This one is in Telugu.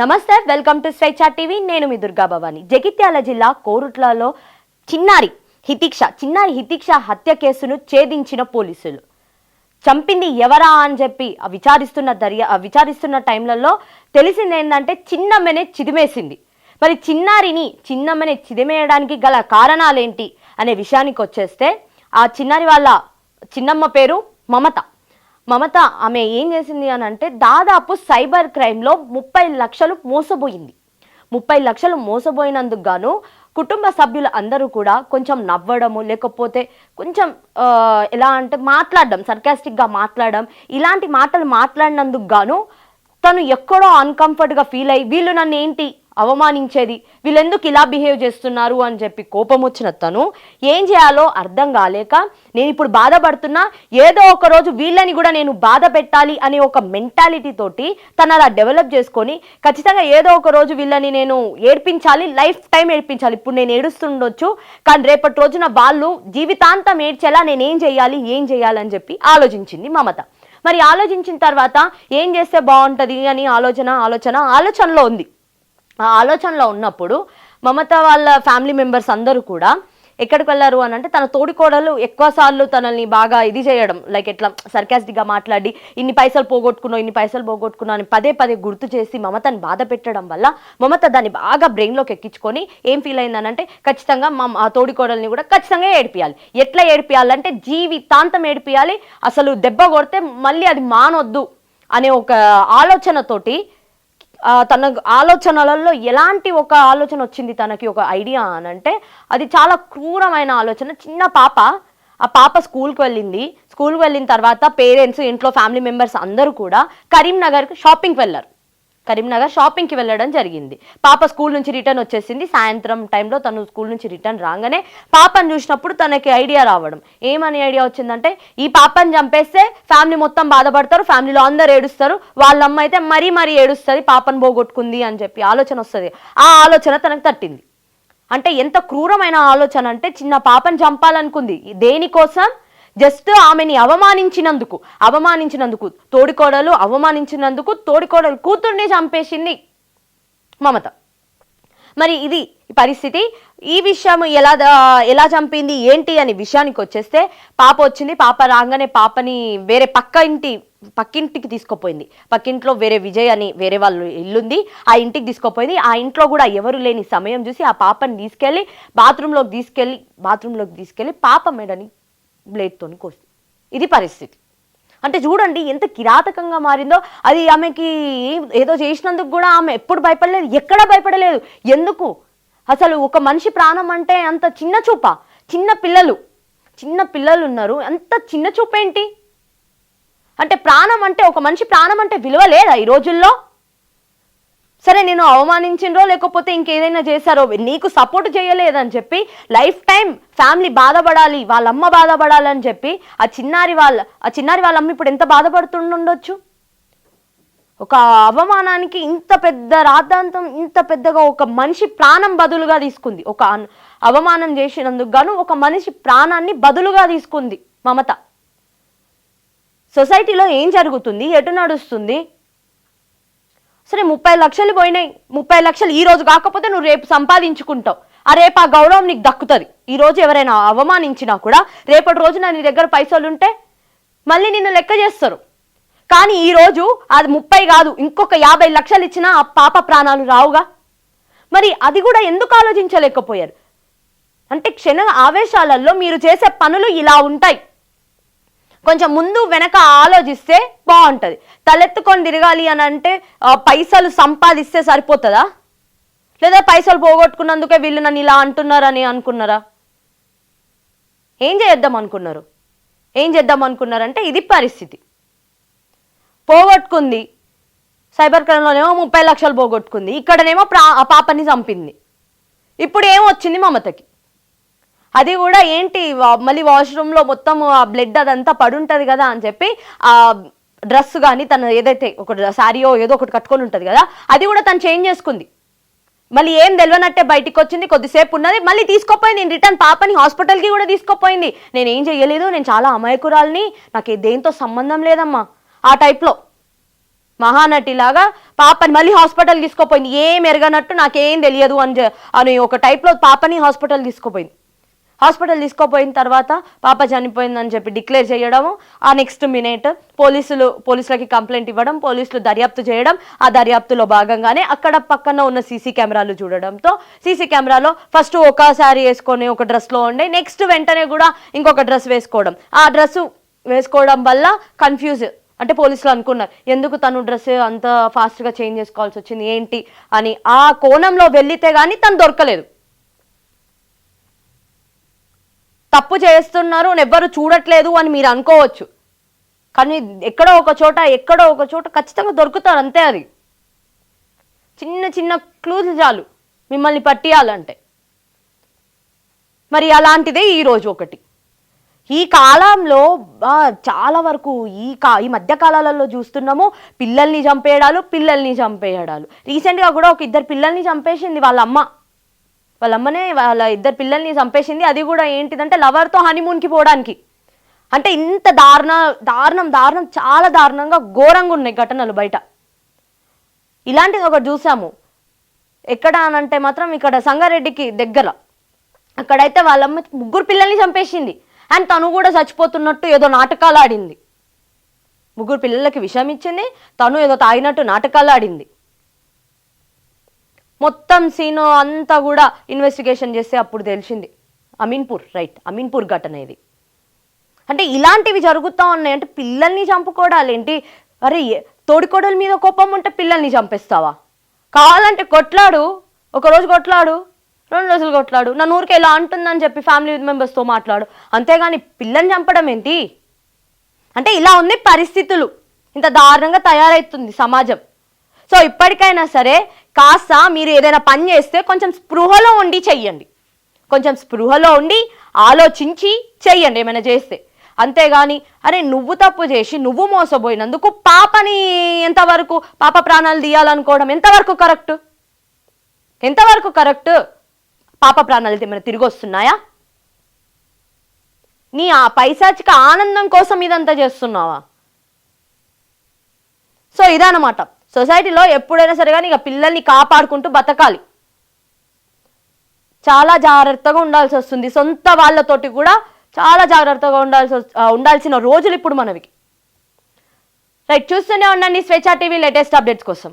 నమస్తే వెల్కమ్ టు స్వేచ్ఛ టీవీ. నేను మీ దుర్గా భవాని. జగిత్యాల జిల్లా కోరుట్లలో చిన్నారి హితిక్ష చిన్నారి హితిక్ష హత్య కేసును ఛేదించిన పోలీసులు. చంపింది ఎవరా అని చెప్పి విచారిస్తున్న దర్యా విచారిస్తున్న టైంలలో తెలిసింది ఏంటంటే చిన్నమ్మనే చిదిమేసింది. మరి చిన్నారిని చిన్నమ్మనే చిదిమేయడానికి గల కారణాలేంటి అనే విషయానికి వచ్చేస్తే ఆ చిన్నారి వాళ్ళ చిన్నమ్మ పేరు మమత. మమత ఆమె ఏం చేసింది అని అంటే దాదాపు సైబర్ క్రైమ్లో ముప్పై లక్షలు మోసపోయింది. ముప్పై లక్షలు మోసపోయినందుకు గాను కుటుంబ సభ్యులు అందరూ కూడా కొంచెం నవ్వడము లేకపోతే కొంచెం ఎలా అంటే మాట్లాడడం సర్కాస్టిక్గా మాట్లాడడం ఇలాంటి మాటలు మాట్లాడినందుకు గాను తను ఎక్కడో అన్కంఫర్ట్గా ఫీల్ అయ్యి వీళ్ళు నన్ను ఏంటి అవమానించేది. వీళ్ళెందుకు ఇలా బిహేవ్ చేస్తున్నారు అని చెప్పి కోపం వచ్చిన తను. ఏం చేయాలో అర్థం కాలేక నేను ఇప్పుడు బాధపడుతున్నా ఏదో ఒక రోజు వీళ్ళని కూడా నేను బాధ పెట్టాలి అనే ఒక మెంటాలిటీ తోటి తను అలా డెవలప్ చేసుకొని ఖచ్చితంగా ఏదో ఒక రోజు వీళ్ళని నేను ఏడ్పించాలి లైఫ్ టైం ఏడ్పించాలి. ఇప్పుడు నేను ఏడుస్తుండొచ్చు కానీ రేపటి రోజున వాళ్ళు జీవితాంతం ఏడ్చేలా నేనేం చేయాలి ఏం చేయాలని చెప్పి ఆలోచించింది మమత. మరి ఆలోచించిన తర్వాత ఏం చేస్తే బాగుంటుంది అని ఆలోచన ఆలోచన ఆలోచనలో ఉంది. ఆ ఆలోచనలో ఉన్నప్పుడు మమత వాళ్ళ ఫ్యామిలీ మెంబర్స్ అందరూ కూడా ఎక్కడికి వెళ్ళారు అని అంటే తన తోడికోడలు ఎక్కువ సార్లు తనల్ని బాగా ఇది చేయడం లైక్ ఎట్లా సర్కాస్టిక్గా మాట్లాడి ఇన్ని పైసలు పోగొట్టుకున్నావు ఇన్ని పైసలు పోగొట్టుకున్నావు అని పదే పదే గుర్తు చేసి మమతని బాధ పెట్టడం వల్ల మమత దాన్ని బాగా బ్రెయిన్లోకి ఎక్కించుకొని ఏం ఫీల్ అయిందనంటే ఖచ్చితంగా మా ఆ తోడికోడల్ని కూడా ఖచ్చితంగా ఏడిపియాలి. ఎట్లా ఏడిపియాలంటే జీవితాంతం ఏడిపియాలి అసలు దెబ్బ కొడితే మళ్ళీ అది మానొద్దు అనే ఒక ఆలోచనతోటి తన ఆలోచనలలో ఎలాంటి ఒక ఆలోచన వచ్చింది తనకి ఒక ఐడియా అని అంటే అది చాలా క్రూరమైన ఆలోచన. చిన్న పాప ఆ పాప స్కూల్కి వెళ్ళింది. స్కూల్కి వెళ్ళిన తర్వాత పేరెంట్స్ ఇంట్లో ఫ్యామిలీ మెంబర్స్ అందరూ కూడా కరీంనగర్కి షాపింగ్కి వెళ్ళారు. కరీంనగర్ షాపింగ్కి వెళ్ళడం జరిగింది. పాప స్కూల్ నుంచి రిటర్న్ వచ్చేసింది. సాయంత్రం టైంలో తను స్కూల్ నుంచి రిటర్న్ రాగానే పాపను చూసినప్పుడు తనకి ఐడియా రావడం. ఏమని ఐడియా వచ్చిందంటే ఈ పాపని చంపేస్తే ఫ్యామిలీ మొత్తం బాధపడతారు ఫ్యామిలీలో అందరు ఏడుస్తారు వాళ్ళ అమ్మ అయితే మరీ మరీ ఏడుస్తుంది పాపను పోగొట్టుకుంది అని చెప్పి ఆలోచన వస్తుంది. ఆ ఆలోచన తనకు తట్టింది. అంటే ఎంత క్రూరమైన ఆలోచన అంటే చిన్న పాపని చంపాలనుకుంది. దేనికోసం? జస్ట్ ఆమెని అవమానించినందుకు అవమానించినందుకు తోడికోడలు అవమానించినందుకు తోడికోడలు కూతుర్ని చంపేసింది మమత. మరి ఇది పరిస్థితి. ఈ విషయం ఎలా ఎలా చంపింది ఏంటి అనే విషయానికి వచ్చేస్తే పాప వచ్చింది పాప రాగానే పాపని వేరే పక్క ఇంటి పక్కింటికి తీసుకుపోయింది. పక్కింట్లో వేరే విజయ్ అని వేరే వాళ్ళు ఇల్లుంది ఆ ఇంటికి తీసుకుపోయింది. ఆ ఇంట్లో కూడా ఎవరు లేని సమయం చూసి ఆ పాపని తీసుకెళ్ళి బాత్రూంలోకి తీసుకెళ్ళి బాత్రూంలోకి తీసుకెళ్ళి పాప మెడని బ్లేడ్తోని కోసి ఇది పరిస్థితి. అంటే చూడండి ఎంత కిరాతకంగా మారిందో అది ఆమెకి ఏదో చేసినందుకు కూడా ఆమె ఎప్పుడు భయపడలేదు ఎక్కడ భయపడలేదు. ఎందుకు? అసలు ఒక మనిషి ప్రాణం అంటే అంత చిన్న చూప చిన్న పిల్లలు చిన్న పిల్లలు ఉన్నారు అంత చిన్న చూపేంటి? అంటే ప్రాణం అంటే ఒక మనిషి ప్రాణం అంటే విలువ లేదా ఈ రోజుల్లో? సరే నేను అవమానించినరో లేకపోతే ఇంకేదైనా చేశారో? నీకు సపోర్ట్ చేయలేదని చెప్పి లైఫ్ టైం ఫ్యామిలీ బాధపడాలి వాళ్ళ అమ్మ బాధపడాలని చెప్పి ఆ చిన్నారి వాళ్ళ ఆ చిన్నారి వాళ్ళమ్మ ఇప్పుడు ఎంత బాధపడుతుండొచ్చు ఒక అవమానానికి ఇంత పెద్ద రాద్ధాంతం ఇంత పెద్దగా ఒక మనిషి ప్రాణం బదులుగా తీసుకుంది. ఒక అవమానం చేసినందుకు గాను ఒక మనిషి ప్రాణాన్ని బదులుగా తీసుకుంది మమత. సొసైటీలో ఏం జరుగుతుంది? ఎటు నడుస్తుంది? సరే ముప్పై లక్షలు పోయినాయి. ముప్పై లక్షలు ఈ రోజు కాకపోతే నువ్వు రేపు సంపాదించుకుంటావు. ఆ రేపు ఆ గౌరవం నీకు దక్కుతుంది. ఈ రోజు ఎవరైనా అవమానించినా కూడా రేపటి రోజున నీ దగ్గర పైసలు ఉంటే మళ్ళీ నిన్ను లెక్క చేస్తారు. కానీ ఈ రోజు అది ముప్పై కాదు ఇంకొక యాభై లక్షలు ఇచ్చినా ఆ పాప ప్రాణాలు రావుగా? మరి అది కూడా ఎందుకు ఆలోచించలేకపోయారు? అంటే క్షణ ఆవేశాలలో మీరు చేసే పనులు ఇలా ఉంటాయి. కొంచెం ముందు వెనక ఆలోచిస్తే బాగుంటుంది. తలెత్తుకొని తిరగాలి అని అంటే పైసలు సంపాదిస్తే సరిపోతుందా? లేదా పైసలు పోగొట్టుకున్నందుకే వీళ్ళు నన్ను ఇలా అంటున్నారని అనుకున్నారా? ఏం చేద్దాం అనుకున్నారు? ఏం చేద్దాం అనుకున్నారంటే ఇది పరిస్థితి. పోగొట్టుకుంది సైబర్ క్రైమ్లోనేమో ముప్పై లక్షలు పోగొట్టుకుంది ఇక్కడనేమో ప్రా పాపని చంపింది. ఇప్పుడు ఏమొచ్చింది మమతకి? అది కూడా ఏంటి వా- మళ్ళీ వాష్రూమ్లో మొత్తం ఆ బ్లడ్ అదంతా పడుంటది కదా అని చెప్పి ఆ డ్రెస్ కానీ తను ఏదైతే ఒక శారీయో ఏదో ఒకటి కట్టుకొని ఉంటుంది కదా అది కూడా తను చేంజ్ చేసుకుంది. మళ్ళీ ఏం తెలియనట్టే బయటికి వచ్చింది కొద్దిసేపు ఉన్నది మళ్ళీ తీసుకోపోయింది. నేను రిటర్న్ పాపని హాస్పిటల్కి కూడా తీసుకోపోయింది. నేను ఏం చెయ్యలేదు నేను చాలా అమాయకురాల్ని నాకు దేంతో సంబంధం లేదమ్మా. ఆ టైప్లో మహానటిలాగా పాపని మళ్ళీ హాస్పిటల్ తీసుకోపోయింది. ఏం ఎరగనట్టు నాకేం తెలియదు అని అని ఒక టైప్లో పాపని హాస్పిటల్ తీసుకోపోయింది. హాస్పిటల్ తీసుకోపోయిన తర్వాత పాప చనిపోయిందని చెప్పి డిక్లేర్ చేయడము. ఆ నెక్స్ట్ మినిట్ పోలీసులు పోలీసులకి కంప్లైంట్ ఇవ్వడం పోలీసులు దర్యాప్తు చేయడం ఆ దర్యాప్తులో భాగంగానే అక్కడ పక్కన ఉన్న సీసీ కెమెరాలు చూడడంతో సీసీ కెమెరాలో ఫస్ట్ ఒకసారి వేసుకొని ఒక డ్రెస్లో ఉండే నెక్స్ట్ వెంటనే కూడా ఇంకొక డ్రెస్ వేసుకోవడం. ఆ డ్రెస్ వేసుకోవడం వల్ల కన్ఫ్యూజ్ అంటే పోలీసులు అనుకున్నారు ఎందుకు తను డ్రెస్ అంత ఫాస్ట్గా చేంజ్ చేసుకోవాల్సి వచ్చింది ఏంటి అని. ఆ కోణంలో వెళ్ళితే కానీ తను దొరకలేదు. తప్పు చేస్తున్నారు ఎవ్వరు చూడట్లేదు అని మీరు అనుకోవచ్చు. కానీ ఎక్కడో ఒక చోట ఎక్కడో ఒక చోట ఖచ్చితంగా దొరుకుతారు అంతే అది. చిన్న చిన్న క్లూజ్ చాలు మిమ్మల్ని పట్టియాలంటే. మరి అలాంటిదే ఈరోజు ఒకటి. ఈ కాలంలో చాలా వరకు ఈ కా ఈ మధ్య కాలాలలో చూస్తున్నాము పిల్లల్ని చంపేయడాలు పిల్లల్ని చంపేయడాలు. రీసెంట్గా కూడా ఒక ఇద్దరు పిల్లల్ని చంపేసింది వాళ్ళ అమ్మ. వాళ్ళ అమ్మనే వాళ్ళ ఇద్దరు పిల్లల్ని చంపేసింది. అది కూడా ఏంటిదంటే లవర్తో హనీమూన్కి పోవడానికి. అంటే ఇంత దారుణ దారుణం దారుణం చాలా దారుణంగా ఘోరంగా ఉన్నాయి ఘటనలు బయట. ఇలాంటిది ఒకటి చూసాము. ఎక్కడ అనంటే మాత్రం ఇక్కడ సంగారెడ్డికి దగ్గర. అక్కడైతే వాళ్ళమ్మ ముగ్గురు పిల్లల్ని చంపేసింది. అండ్ తను కూడా చచ్చిపోతున్నట్టు ఏదో నాటకాలు ఆడింది. ముగ్గురు పిల్లలకి విషం ఇచ్చింది తను ఏదో తాగినట్టు నాటకాలు ఆడింది. మొత్తం సీన్ అంతా కూడా ఇన్వెస్టిగేషన్ చేస్తే అప్పుడు తెలిసింది. అమీన్పూర్ రైట్ అమీన్పూర్ ఘటన ఇది. అంటే ఇలాంటివి జరుగుతూ ఉన్నాయి. అంటే పిల్లల్ని చంపుకోవడాలు ఏంటి? అరే తోడికోడల మీద కోపం ఉంటే పిల్లల్ని చంపేస్తావా? కావాలంటే కొట్లాడు. ఒక రోజు కొట్లాడు. రెండు రోజులు కొట్లాడు. నా ఊరికి ఇలా అంటుందని చెప్పి ఫ్యామిలీ మెంబర్స్తో మాట్లాడు. అంతేగాని పిల్లని చంపడం ఏంటి? అంటే ఇలా ఉంది పరిస్థితులు. ఇంత దారుణంగా తయారవుతుంది సమాజం. సో ఇప్పటికైనా సరే కాస్త మీరు ఏదైనా పని చేస్తే కొంచెం స్పృహలో ఉండి చెయ్యండి. కొంచెం స్పృహలో ఉండి ఆలోచించి చెయ్యండి ఏమైనా చేస్తే. అంతేగాని అరే నువ్వు తప్పు చేసి నువ్వు మోసపోయినందుకు పాపని ఎంతవరకు పాప ప్రాణాలు తీయాలనుకోవడం ఎంతవరకు కరెక్ట్? ఎంతవరకు కరెక్ట్? పాప ప్రాణాలు ఏమైనా తిరిగి వస్తున్నాయా? నీ ఆ పైశాచిక ఆనందం కోసం ఇదంతా చేస్తున్నావా? సో ఇదన్నమాట. సొసైటీలో ఎప్పుడైనా సరే కానీ ఇక పిల్లల్ని కాపాడుకుంటూ బతకాలి. చాలా జాగ్రత్తగా ఉండాల్సి వస్తుంది. సొంత వాళ్ళతోటి కూడా చాలా జాగ్రత్తగా ఉండాల్సి ఉండాల్సిన రోజులు ఇప్పుడు మనవి. రైట్ చూస్తూనే ఉండండి స్వేచ్ఛ టీవీ లేటెస్ట్ అప్డేట్స్ కోసం.